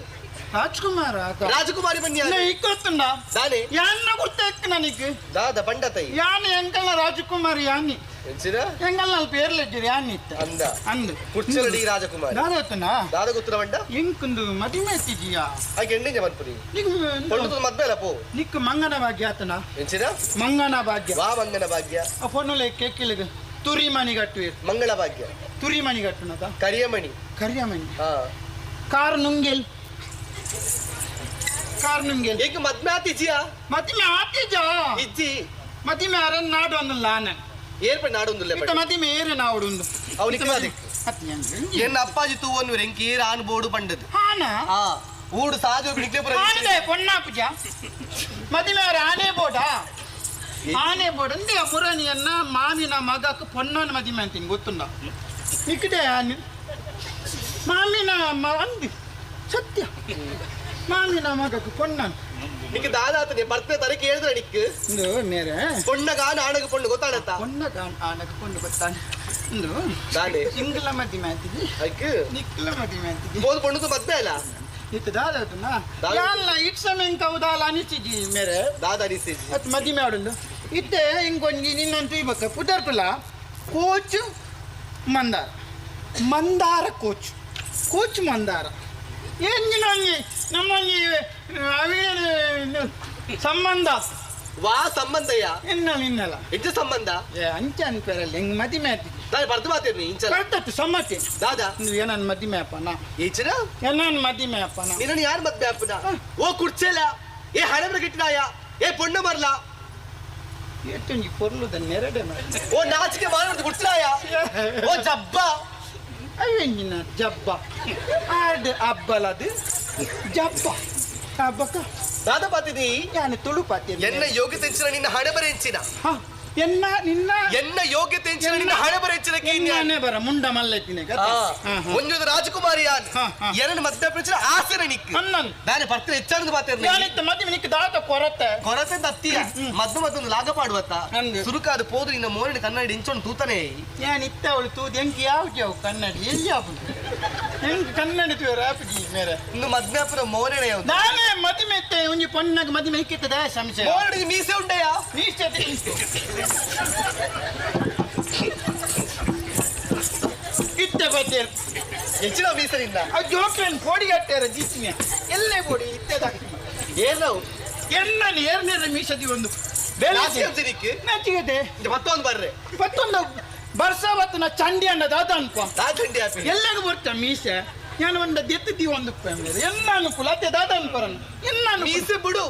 ರಾಜ್ಕುಮಾರ ಆತ.
ರಾಜಕುಮಾರಿ ಬನ್ನಿ
ಇನ್ನ ಇಕ್ಕೊತ್ತುಂಡ
ದಾನೆ
ಯಾನ್ನ ಗುರ್ತೆಕ್ ನನಗೆ
ದಾದ ಪಂಡತೈ
ಯಾನ್ ಎಂಕಲ್ನ ರಾಜಕುಮಾರಿ ಯಾನಿ
ಎಂಚಿನ
ಎಂಕಲ್ನ ಪೇರ್ಲೆಜ್ಜಿರಿ ಯಾನಿತ್ತ
ಅಂದ
ಅಂದು
ಕುಡ್ಚಲಡಿ ರಾಜಕುಮಾರಿ
ದಾದತ್ತನ
ದಾದ ಗೊತ್ತಿರ ಬಂಡ
ಎಂಕುಂದು ಮದಿಮೆ ಎತ್ತಿದೀಯ
ಹಾಗೆ ಎಣ್ಣೆ ಮನ್ಪುರಿ
ನಿಕ್
ಪೊಳ್ಳುದು ಮದ್ವೆ ಅಲ್ಲ ಪೋ
ನಿಕ್ ಮಂಗನ ಭಾಗ್ಯ ಆತನ
ಎಂಚಿನ
ಮಂಗನ ಭಾಗ್ಯ
ವಾ ಮಂಗನ ಭಾಗ್ಯ
ಆ ಫೋನುಲೆ ಕೇಕಿಲಿಗೆ ತುರಿ ಮನಿ ಕಟ್ಟುವೆ
ಮಂಗಳ ಭಾಗ್ಯ
ತುರಿ ಮಣಿ ಕಟ್ಟುನದ
ಕರಿಯಮಣಿ
ಕರಿಯ ಮಣಿ
ಹಾ
ಕಾರ್ ನುಂಗೆಲ್ ಕಾರ್ ನುಂಗೆಲ್
ಈಗ ಮದ್ಮೆ ಆತಿಜಿಯಾ
ಮತಿಮೆ ಆತಿಜ
ಇಜ್ಜಿ
ಮತಿಮೆ ಅರನ್ ನಾಡು ಅನ್ನಲ್ಲ ಆನೆ
ಏರ್ಪಡಿ ನಾಡೊಂದುಲ್ಲೆ
ಇತ್ತ ಏರೆ ನಾಡು ಉಂಡು
ಅವನಿಗೆ ಅದೇ. ಎನ್ನ ಅಪ್ಪಾಜಿ ತೂವನ್ನು ರೆಂಕಿ ಆನ್ ಬೋರ್ಡು ಪಂಡದು
ಹಾನ?
ಆ ಊಡು ಸಾಧು ಬಿಡಿಕೆ ಪುರ
ಆನೆ ಪೊನ್ನಾ ಪೂಜ? ಮತಿಮೆ ಅವರ ಆನೆ ಬೋಟ ಆನೆ ಬೋಟ್ ಅಂದೆ ಮುರಣಿಯನ್ನ ಮಾವಿನ ಮಗಕ್ಕೆ ಪೊನ್ನನ ಮದಿಮೆ ಅಂತೀನಿ ಗೊತ್ತುಂಡ ಆನೆ. ಮಾಮಿನ ಮ ಸತ್ಯ. ಮಾಮಿನ ಮಗಕ್ಕೆ ಪೊನ್ನನ್
ನಿಕ್ಕೆ ದಾದಾತನೆ ಬರ್ತೆ ತರಕ್ಕೆ ಹೇಳಿದ್ರೆ ನಿಕ್ಕೆ
ಇಂದು ಮೇರೆ
ಪೊಣ್ಣಗಾನ ಆಣಗ ಪೊಣ್ಣು ಗೊತ್ತಾಡತ್ತ
ಪೊನ್ನ ಆಣಗ ಕೊಂಡು ಗೊತ್ತಾನೆ. ಇಂದು
ದಾದೆ
ಇಂಗ್ಲ ಮತಿ ಅಂತಿದ್ದಿ
ಅಯ್ಕ
ನಿಕ್ಲ ಮದಿಮೆ ಅಂತಿದ್ದಿ
ಬೋದ್ ಬೋದು ಮದ್ಮೆ ಅಲ್ಲ?
ಇತ್ತು ದಾದಾತನ
ದಾದ-
ಯಾಲ್ಲ ಇಟ್ ಸಮಯ ಕೌದಾಲ ಅನಿಸಿದ್ದಿ ಮೇರೆ?
ದಾದಾ ಅನಿಸಿ
ಅತ್ ಮದಿ ಆಡಲು ಇತ್ತೆ ಹಿಂಗೊಂಜಿ ನಿನ್ನಂತೂ ಇವಾಗ ಪುಟರ್ಪುಲ ಕೋಚು ಮಂದಾರ. ಮಂದಾರ ಕೋಚ್. ಕೋಚ್ ಮಂದಾರ. ಏನಿನ ನಮ್ಮಲ್ಲಿ ಅವೇನು ಸಂಬಂಧ.
ವಾ ಸಂಬಂಧಯ್ಯ?
ಎನ್ನಲ್ಲ ಇನ್ನಲ್ಲ.
ಇಜ್ಜ ಸಂಬಂಧ?
ಏ ಅಂಚ ಅನ್ಪೇರಲ್ಲ ಹೆಂಗ್ ಮದಿಮೆ ಆತಿ
ನಾನು ಬರ್ದು ಮಾತೇನಿ ಇಂಚ
ಕರ್ತತ್ತು ಸಮ್ಮತಿ.
ದಾದಾ.
ನೀವು ಏನನ್ ಮದಿಮೆ ಅಪ್ಪನ
ಈಚನ?
ಏನನ್ ಮದಿಮೆ ಅಪ್ಪನ
ನಿನ್ನ ಯಾರು ಮದ್ಮೆ ಅಪ್ಪನ ಓ ಕುರ್ಚೇಲ ಏ ಹಣಬ್ರ ಗಿಟ್ಟಿನಾಯ ಏ ಪೊಣ್ಣ ಮರ್ಲ.
ಎಷ್ಟು ನೀ ಕೊರ್ಲುದ ನೆರಡೆ
ಓ ನಾಚಿಕೆ ಮಾಡೋದು ಕುರ್ಚಲಾಯ ಓ ಜಬ್ಬ.
ಅಯ್ಯಂಗಿನ ಜಬ್ಬ ಆಡ್ ಅಬ್ಬಲದು ಜಬ್ಬ ಹಬ್ಬಕ್ಕ
ದಾದ ಪಾತಿದಿ
ನಾನು ತುಳು ಪಾತಿ
ಎನ್ನ ಯೋಗ ತೆಂಚಿನ ನಿನ್ನ ಹಣೆ ಹೆಂಚಿನ
ಎನ್ನ ನಿನ್ನ
ಎನ್ನ ಯೋಗ್ಯತೆ ಹೆಂಚಿನ ನಿನ್ನ ಹಣೆ ಬರ ಹೆಂಚಿನ
ಎಣ್ಣೆ ಬರ ಮುಂಡ ಮಲ್ಲೆತ್ತಿನ
ಒಂಜೊಂದು ರಾಜಕುಮಾರಿ ಯಾನ್
ಹಾ, ಹಾ.
ಎರಡು ಮಧ್ಯ ಪ್ರಚನ ಆಸನ ನಿಕ್
ಅನ್ನನ್
ನಾನು ಬರ್ತೀನಿ ಹೆಚ್ಚಾನದು ಮಾತೇನೆ
ಯಾನಿತ್ತ ಮದಿ ನಿಕ್ ದಾತ ಕೊರತೆ
ಕೊರತೆ ತತ್ತಿಯ ಮದ್ದು ಮತ್ತೊಂದು ಲಾಗ ಪಾಡುವತ್ತ
ನಂದು.
ಸುರುಕಾದ ಪೋದು ನಿನ್ನ ಮೋರಿನ ಕನ್ನಡಿ ಇಂಚೊಂದು ತೂತಾನೆ
ಯಾನಿತ್ತ ಅವಳು ತೂದ್ ಹೆಂಗ್ ಯಾವ ಜಾವ್ ಕನ್ನಡಿ ಎಲ್ಲಿ ಯಾವ ಹೆಂಗ್ ಕನ್ನಡಿ ತೂ ರಾಪಿಡಿ ಮೇರೆ
ಇನ್ನು ಮದ್ಮ್ಯಾಪುರ ಮೋರಿನ ಯಾವ್ದು?
ನಾನೇ ಮದಿ ಮೆತ್ತೆ ಒಂಜಿ ಪೊನ್ನಾಗ ಮದಿ ಮೆಕ್ಕಿತ್ತದ ಸಂಶಯ
ಮೋರಿನಿಗೆ ಮೀಸೆ ಉಂಡೆಯ
ನಿಂತು. ಇತ್ತೆ. ಬದ್ದೇರು
ಹೆಚ್ಚಿನ ಮೀಸೆ ನಿನ್ನ
ಆ ಜೋಕ್ರನ್ ಕೋಡಿಗಟ್ಟಾರ ಜಿಸ್ಮಿಯ ಎಲ್ಲೇ ಬೋಡಿ ಇತ್ತೆದಾಗ
ಏನು?
ಎಣ್ಣಲ್ಲಿ ಏರ್ನೇರ ಮೀಸದಿ ಒಂದು. ನಚಿಗದೆ
ಮತ್ತೊಂದು ಬರ್ರೆ.
ಮತ್ತೊಂದು ಬರ್ಸ ನಾ ಚಂಡಿ ಅನ್ನೋದು ಅದ ಅನ್ಕೊ. ಎಲ್ಲರೂ ಬರ್ತ ಮೀಸೆ? ನಾನು ಒಂದು ದೆತ್ತಿ ಒಂದು ಎಲ್ಲ ಅನುಕೂಲ. ಅತ್ತೆ ದಾದ ಅನ್ಕೊರನ್ ಎಲ್ಲ
ಮೀಸೆ ಬಿಡು.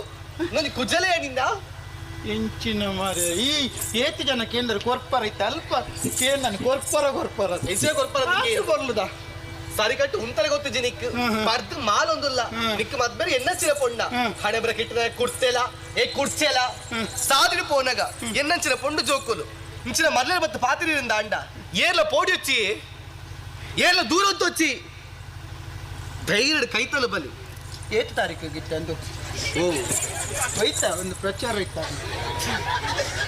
ನನಗೆ ಕುಜಲೆ ಏನಿಂದ
ಎಂಚಿನ ಮರೆ. ಈ ಏತು ಜನ ಕೇಂದ್ರ ಕೊರ್ಪರ ಐತೆ ಅಲ್ಪ. ಕೇಂದ್ರ ಕೊರ್ಪರ ಕೊರ್ಪರ.
ಹೆಸರೇ ಕೊರ್ಪರ
ಬರ್ಲುದ?
ಸರಿ ಕಟ್ಟು ಉಂತಲೆ ಗೊತ್ತು ಜಿನಿಕ್
ಬರ್ದ್ ಮಾಲ್
ಒಂದಿಲ್ಲ ಮಾಲೊಂದುಲ್ಲ. ನಿಕ್ ಮದ್ಬೇರೆ ಎನ್ನ ಚಿರ ಪೊಂಡ.
ಹಣೆಬ್ರ
ಹಣೆ ಬರ ಕಿಟ್ಟದ ಕುಡ್ತೇಲ ಏ ಕುಡ್ಸೆಲ
ಹ್ಮ್.
ಪೋನಗ. ಪೋನಗ ಚಿರ ಪೊಂಡು ಜೋಕುಲು ಇಂಚಿನ ಮರ್ಲೆ ಬತ್ತು ಪಾತಿರಿಂದ ಅಂಡ ಏರ್ಲ ಪೋಡಿ వచ్చి ಏರ್ಲ ದೂರ ಹೊತ್ತು వచ్చి ಧೈರ್ಯ ಕೈತಲು ಬಲಿ
ಏತು ತಾರೀಕಿಗೆ ಇತ್ತಂದು
ಓ
ಹೋಯ್ತಾ ಒಂದು ಪ್ರಚಾರ ಇತ್ತ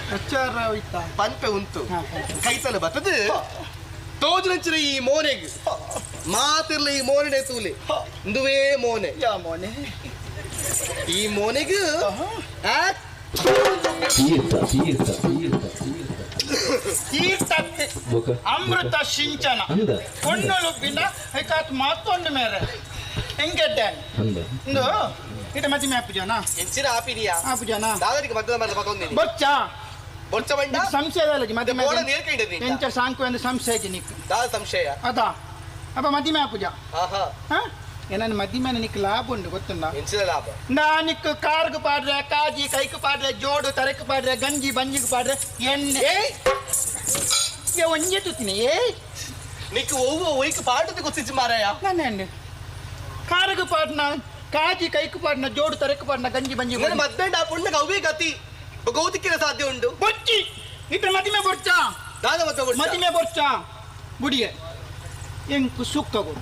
ಪ್ರಚಾರ ಹೋಯ್ತಾ
ಪಂಪೆ ಉಂಟು
ಹಾ, ಹಾ.
ಕೈತಲು ಬತ್ತದು ತೋಜುನಂಚಿನ ಈ ಮೋನೆಗೆ ಮಾತಿರ್ಲ ಈ ಮೋನೆ ತೂಲಿ ಇಂದುವೇ ಮೋನೆ
ಯಾ ಮೋನೆ
ಈ ಮೋನೆಗೆ ಆ
ತೀರ್ಥ ತೀರ್ಥ ತೀರ್ಥ
ತೀರ್ಥಕ್ಕೆ ಅಮೃತ ಸಿಂಚನ.
ಅಂದ
ಕೊಣ್ಣಳು ಬಿಂದ ಹೈಕಾತ್ ಮತ್ತೊಂದು ಮೇರೆ ಹೆಂಗೆಡ್ಡೆ
ಅಂದ
ಇಂದು ಇಟ ಮತಿ ಮ್ಯಾಪ್ ಜನ
ಎಂಚಿನ ಆಪಿದೆಯಾ
ಆಪು ಜನ
ದಾದರಿಗೆ ಮದ್ದಲ ಮರದ ಮತ್ತೊಂದಿನಿ
ಬೊಚ್ಚ.
ಬೊಚ್ಚ ಬಂಡ?
ಸಂಶಯದಲ್ಲ ಮದಿ
ಬೋಳ ನೇರ್ಕೊಂಡಿದ್ರಿ
ಎಂಚ ಸಾಂಕು ಎಂದು ಸಂಶಯ ನಿಕ್
ದಾದ ಸಂಶಯ.
ಅದ? ಅಪ್ಪ ಮದಿ ಮ್ಯಾಪ್ ಜ
ಆಹಾ.
ಹಾ? ಏನನ್ನ ಮದಿ ಮೇಲೆ ನಿಕ್ ಲಾಭ ಉಂಡು ಗೊತ್ತುಂಡ
ಲಾಭ?
ನಾನಿಕ್ ಕಾರ್ಗ್ ಪಾಡ್ರೆ ಕಾಜಿ ಕೈಕ್ ಪಾಡ್ರೆ ಜೋಡು ತರಕ್ ಪಾಡ್ರೆ ಗಂಜಿ ಬಂಜಿಗ್ ಪಾಡ್ರೆ
ಏಯ್!
ಏ ಒಂಜೆ ತುತ್ತಿನಿ ಏ
ನಿಕ್ ಒವ್ವ ಒಯ್ಕ ಪಾಟದ ಗೊತ್ತಿಜ್ಜಿ ಮಾರಾಯ.
ನನ್ನ ಎಣ್ಣೆ ಕಾರ್ಗ್ ಪಾಡ್ನ ಕಾಜಿ ಕೈಕ್ ಪಾಡ್ನ ಜೋಡು ತರಕ್ ಪಾಡ್ನ ಗಂಜಿ ಬಂಜಿ
ಮದ್ದಂಡ ಆ ಪುಣ್ಣಗ ಅವೇ ಗತಿ. ಗೌತಿಕ್ಕಿನ ಸಾಧ್ಯ ಉಂಟು.
ಬೊಚ್ಚಿ! ಇಟ್ಟ ಮದಿಮೆ ಬೊಚ್ಚ.
ದಾದ ಮದ್ದ ಬೊಚ್ಚ.
ಮದಿಮೆ ಬೊಚ್ಚ. ಬುಡಿಯ ಎಂಕು ಸುಕ್ಕ ಕೊಡು.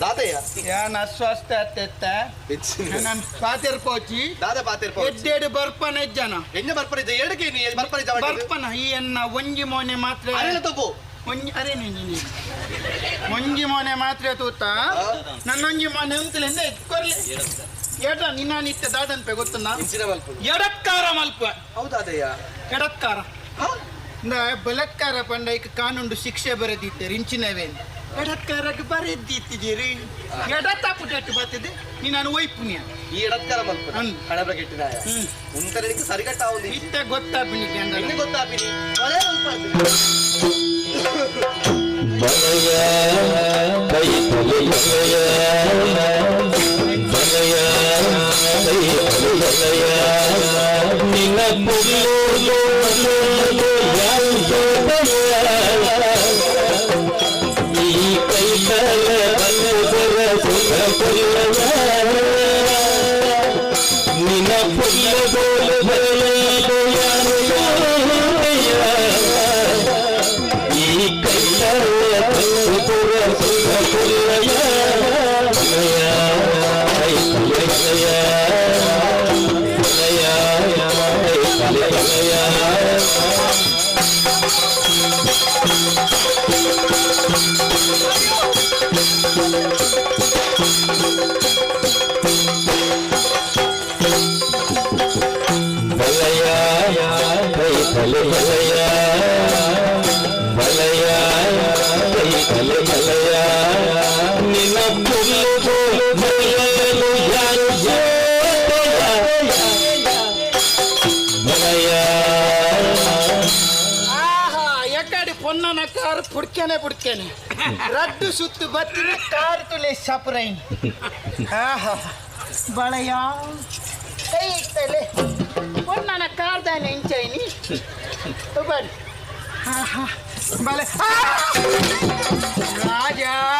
ದಾದಯ್ಯ
ಯಾನ ಅಸ್ವಸ್ಥ ಅತ್ತೆತ್ತ ನಾನು ಪಾತೆರ್ ಪೋಚಿ?
ದಾದ ಪಾತಿರ್
ಎಡ್ಡೆಡು ಬರ್ಪನ ಜನ
ಎಣ್ಣೆ ಇದೆ ಎರಡಕ್ಕೆ ನೀ ಬರ್ಪರಿದ್ದ
ಬರ್ಪನ ಈ ಎನ್ನ ಒಂಜಿ ಮೋನೆ ಮಾತ್ರ
ಅರೆಲ್ಲ ತಗೋ.
ಒಂಜಿ ಅರೆ ನೀನು ಒಂಜಿ ಮೋನೆ ಮಾತ್ರ ತೂತ.
ನನ್ನ
ನನ್ನೊಂಜಿ ಮೋನೆ ಉಂತಲೆಂದ ಎತ್ಕೊರ್ಲಿ ಎಡ ನಿನ್ನ ನಿತ್ಯ ದಾದನ್ಪೆ ಗೊತ್ತುನಾ
ಎಡಕ್ಕಾರ ಮಲ್ಪ. ಹೌದಾದಯ್ಯ
ಹಾ. ಇಂದ ಬಲತ್ಕಾರ ಪಂಡ ಈಗ ಕಾನೂನು ಶಿಕ್ಷೆ ಬರೆದಿತ್ತೆ ರಿಂಚಿನವೇ ಎಡತ್ಕಾರಕ್ಕೆ ಬರೆದಿತ್ತಿದ್ದೀರಿ ಎಡ ತಪ್ಪುಟಟ್ಟು ಬರ್ತದೆ. ನೀ ನಾನು ಒಯ್ಪುಣ್ಯ
ಈ ಎಡತ್ಕಾರ ಮಲ್ಪ
ಹ್ಮ್.
ಹಣಬ್ರ ಕೆಟ್ಟಿನಾಯ
ಹ್ಮ್.
ಉಂಟರಿಗೆ ಸರಿಗಟ್ಟ
ಅಂದ್ರೆ
ಗೊತ್ತಾಪಿನಿ ಒಲೆ ಉಂಟು
ಬಲಯ ಕೈ ತಲೆಯ ಬಲಯ ಕೈ ತಲೆಯ ನಿನ್ನ ಪುಲ್ಲು ಬಲಯ
ಪುಡ್ಕೆನೆ ರಡ್ಡು ಸುತ್ತು ಬತ್ತಿನ ಕಾರ್ ತುಲೆ ಸಪ್ರೈನ್. ಆಹಾ ಬಳೆಯ. ಕೈ ಇಟ್ಟಲೆ ಪೊನ್ನನ ಕಾರ್ ದಾನೆ ಇಂಚೈನಿ ಬರ್ರಿ. ಆಹಾ ಬಲೆ ರಾಜಾ ರಾಜ!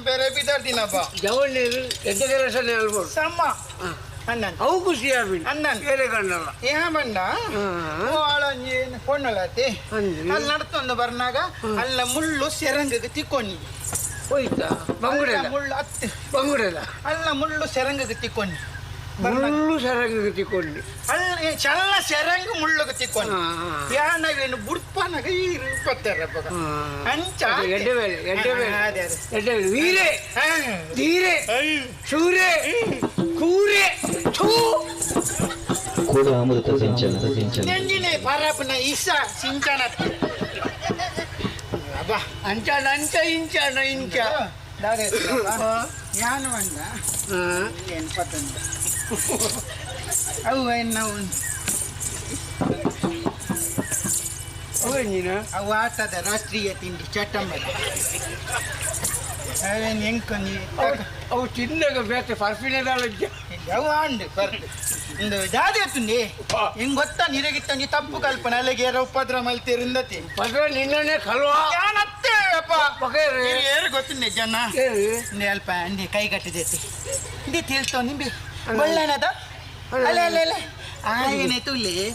ನಾನು ಬೇರೆ ಬಿದ್ದಾಡ್ತೀನಪ್ಪ
ಜವಳಿ ನೀರು ಎದ್ದ ಕೆಲಸನೇ
ಹೇಳ್ಬೋದು ತಮ್ಮ ಅಣ್ಣನ್.
ಅವು ಖುಷಿ ಆಗ್ಬಿಡಿ.
ಅಣ್ಣನ್.
ಬೇರೆ
ಕಂಡಲ್ಲ ಏ ಬಂಡ ಆಳಂಜಿ
ಕೊಣ್ಣಲತಿ
ಅಲ್ಲಿ ನಡ್ತೊಂದು ಬರನಾಗ ಅಲ್ಲ ಮುಳ್ಳು ಸೆರಂಗಕ್ಕೆ ತಿಕ್ಕೊಂಡಿ. ಹೋಯ್ತಾ?
ಬಂಗುಡೆಲ್ಲ?
ಮುಳ್ಳು ಹತ್ತಿ
ಬಂಗುಡೆಲ್ಲ?
ಅಲ್ಲ ಮುಳ್ಳು ಸೆರಂಗಕ್ಕೆ ತಿಕ್ಕೊಂಡಿ.
ಮುಳ್ಳು ಸರಂಗಿಗೆ ತಿಕ್ಕೊಂಡು
ಅಲ್ಲಿ ಚಲ್ಲ ಸರಂಗ ಮುಳ್ಳುಗೆ ತಿಕ್ಕೊಂಡು ಯಾನವೇನು ಬುಡ್ಪನಾಗ ಇರ್ಪತ್ತಾರ ಅಂಚ
ಎಡ್ಡೆಬೇಲೆ ಎಡ್ಡೆಬೇಲೆ ಎಡ್ಡೆಬೇಲೆ
ವೀರೆ
ಧೀರೆ ಶೂರೆ ಕೂರೆ ಥೂ
ಕೂಡ ಅಮೃತ ಸಿಂಚನ ಸಿಂಚನೆ
ಪರಾಪನ ಇಸ ಸಿಂಚನ ಅಬ್ಬಾ
ಅಂಚಾಣ ಅಂಚ ಇಂಚಾಣ
ಇಂಚ ಯಾನು ಅಂದ ಎನ್ಪತ್ತೊಂದು Awan
naon.
ಅವ ಅವಾತದ ರಾಷ್ಟ್ರೀಯ ತಿಂಡಿ ಚಟಂಬರ ಅವನ್ ಹೆಂಗ್ಕೊಂಡಿ
ಅವು ತಿನ್ನಾಗ ಬೇಕ
ಪರ್ಫಿನದಾಳ ಯಾವಾಂಡ್ ಬರ್ದು ಇಂದು ಜಾದೆ ತುಂಡಿ ಹಿಂಗ್ ಗೊತ್ತಾ ನಿರಗಿತ್ತ ನೀ ತಪ್ಪು ಕಲ್ಪನೆ ಅಲ್ಲಿಗೆ ಏರೋ ಉಪದ್ರ ಮಲ್ತಿರಿಂದತಿ
ನಿನ್ನನೆ ನಿನ್ನೆ ಕಲ್ವಾ
ಯಾನತ್ತೆ ಅಪ್ಪ ಏರು ಗೊತ್ತಿನ್ನಿ ಜನ ಅಲ್ಪ ಕೈ ಕೈಗಟ್ಟಿದೈತಿ ಇಂದಿ ತಿಳ್ತಾವ ನಿಂಬಿ बोलला ना तो आले आले आले आय नाही तुले